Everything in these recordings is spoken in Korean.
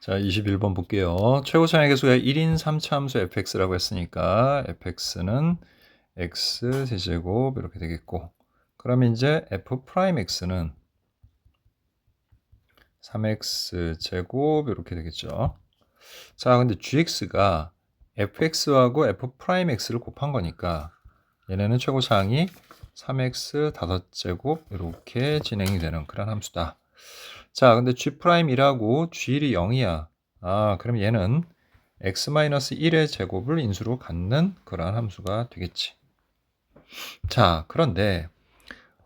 자, 21번 볼게요. 최고 차의 개수가 1인 3차 함수 fx라고 했으니까 fx는 x 세제곱 이렇게 되겠고 그러면 이제 f 프라임 x는 3x 제곱 이렇게 되겠죠. 자, 근데 gx가 fx하고 f 프라임 x를 곱한 거니까 얘네는 최고차항이 3x 5제곱 이렇게 진행이 되는 그런 함수다. 자, 근데 G'1이라고 G1이 0이야. 아, 그럼 얘는 x-1의 제곱을 인수로 갖는 그러한 함수가 되겠지. 자, 그런데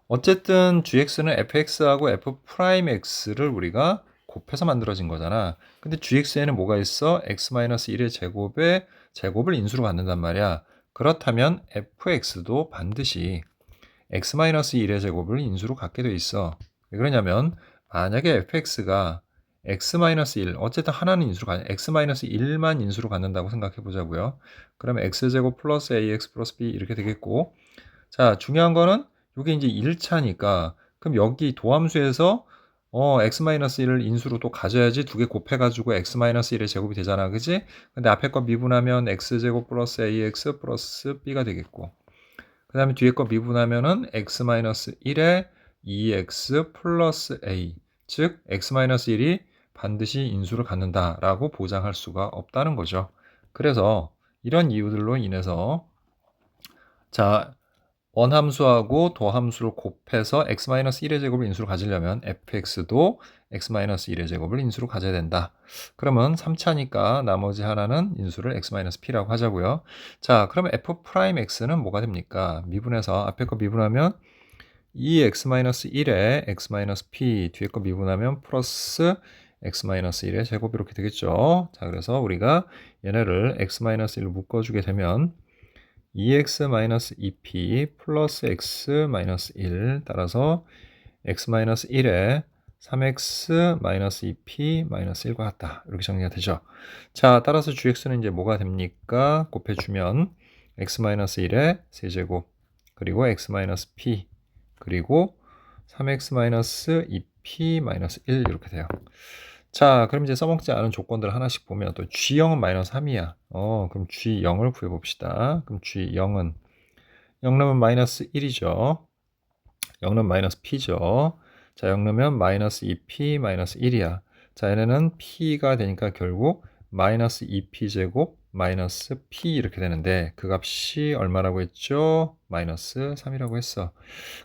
어쨌든 gx는 fx하고 f'x를 우리가 곱해서 만들어진 거잖아. 근데 gx에는 뭐가 있어? x-1의 제곱에 제곱을 인수로 갖는단 말이야. 그렇다면 fx도 반드시 x-1의 제곱을 인수로 갖게 돼 있어. 왜 그러냐면 만약에 fx가 x-1 어쨌든 하나는 인수로 가 x-1만 인수로 갖는다고 생각해 보자고요. 그러면 x제곱 플러스 ax 플러스 b 이렇게 되겠고 자 중요한 거는 이게 이제 1차니까 그럼 여기 도함수에서 어, x-1을 인수로 또 가져야지 두 개 곱해가지고 x-1의 제곱이 되잖아. 그지? 근데 앞에 거 미분하면 x제곱 플러스 ax 플러스 b가 되겠고 그 다음에 뒤에 거 미분하면은 x-1에 2x 플러스 a 즉 x-1이 반드시 인수를 갖는다라고 보장할 수가 없다는 거죠. 그래서 이런 이유들로 인해서 자 원함수하고 도함수를 곱해서 x-1의 제곱을 인수로 가지려면 fx도 x-1의 제곱을 인수로 가져야 된다. 그러면 3차니까 나머지 하나는 인수를 x-p라고 하자고요. 자, 그러면 f'x는 뭐가 됩니까? 미분해서 앞에 거 미분하면 2x-1에 x-p 뒤에 거 미분하면 플러스 x-1의 제곱 이렇게 되겠죠. 자, 그래서 우리가 얘네를 x-1로 묶어주게 되면 2x-2p 플러스 x-1 따라서 x-1에 3x-2p-1과 같다. 이렇게 정리가 되죠. 자, 따라서 gx는 이제 뭐가 됩니까? 곱해주면 x-1에 세제곱 그리고 x-p 그리고 3x-2p-1 이렇게 돼요. 자, 그럼 이제 써먹지 않은 조건들 하나씩 보면 또 G0은 마이너스 3이야. 어, 그럼 G0을 구해봅시다. 그럼 G0은 0 넣으면 마이너스 1이죠. 0 넣으면 마이너스 P죠. 자, 0 넣으면 마이너스 2P 마이너스 1이야. 자, 얘네는 P가 되니까 결국 마이너스 2P 제곱 마이너스 P 이렇게 되는데 그 값이 얼마라고 했죠? 마이너스 3이라고 했어.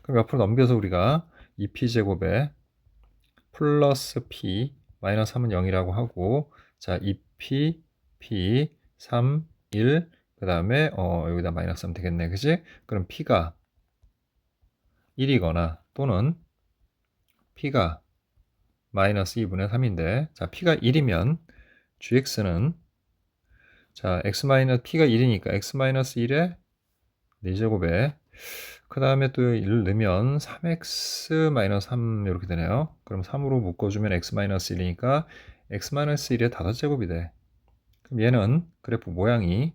그럼 옆으로 넘겨서 우리가 2P 제곱에 플러스 P 마이너스 3은 0이라고 하고 자 2P P 3 1 그 다음에 어, 여기다 마이너스 하면 되겠네 그지? 그럼 P가 1이거나 또는 P가 마이너스 2분의 3인데 자 P가 1이면 GX는 자, x 마이너스 p가 1이니까 x 마이너스 1에 4제곱에 그 다음에 또 1을 넣으면 3x 마이너스 3 이렇게 되네요. 그럼 3으로 묶어주면 x 마이너스 1이니까 x 마이너스 1의 5제곱이 돼. 그럼 얘는 그래프 모양이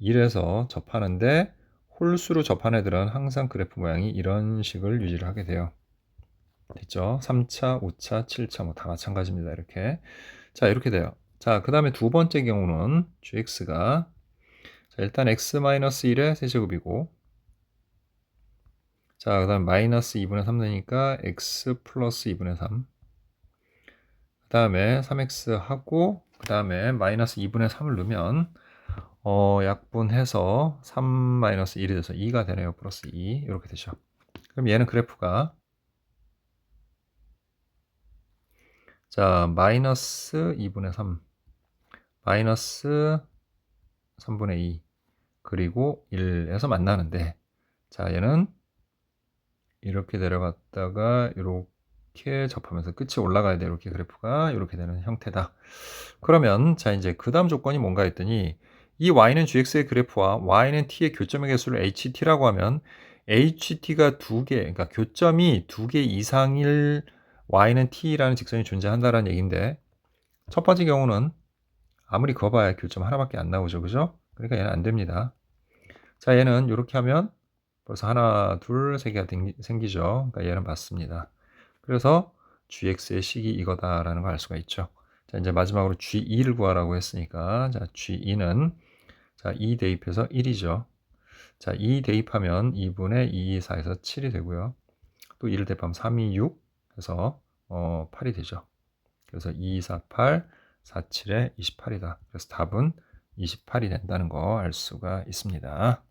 1에서 접하는데 홀수로 접한 애들은 항상 그래프 모양이 이런 식을 유지를 하게 돼요. 됐죠? 3차, 5차, 7차 뭐 다 마찬가지입니다. 이렇게. 자, 이렇게 돼요. 자, 그 다음에 두 번째 경우는 gx가 자, 일단 x-1의 세제곱이고 자, 그 다음 마이너스 2분의 3 되니까 x 플러스 2분의 3. 그 다음에 3x 하고 그 다음에 마이너스 2분의 3을 넣으면 어, 약분해서 3 마이너스 1이 돼서 2가 되네요. 플러스 2 이렇게 되죠. 그럼 얘는 그래프가 자 마이너스 2분의 3 마이너스 3분의 2 그리고 1에서 만나는데 자 얘는 이렇게 내려갔다가 이렇게 접하면서 끝이 올라가야 돼. 이렇게 그래프가 이렇게 되는 형태다. 그러면 자 이제 그 다음 조건이 뭔가 했더니 이 y는 gx의 그래프와 y는 t의 교점의 개수를 ht라고 하면 ht가 두 개, 그러니까 교점이 두 개 이상일 y는 t라는 직선이 존재한다는 얘기인데 첫 번째 경우는 아무리 그어봐야 교점 하나밖에 안 나오죠. 그죠? 그러니까 얘는 안 됩니다. 자, 얘는 이렇게 하면 벌써 하나, 둘, 세 개가 생기죠. 그러니까 얘는 맞습니다. 그래서 gx의 식이 이거다라는 걸 알 수가 있죠. 자, 이제 마지막으로 G2를 구하라고 했으니까 자, G2는 자, 2 대입해서 1이죠. 자, 2 대입하면 2분의 2, 4에서 7이 되고요. 또 2를 대입하면 3, 2, 6 해서 어, 8이 되죠. 그래서 2, 4, 8, 4, 7에 28이다. 그래서 답은 28이 된다는 거 알 수가 있습니다.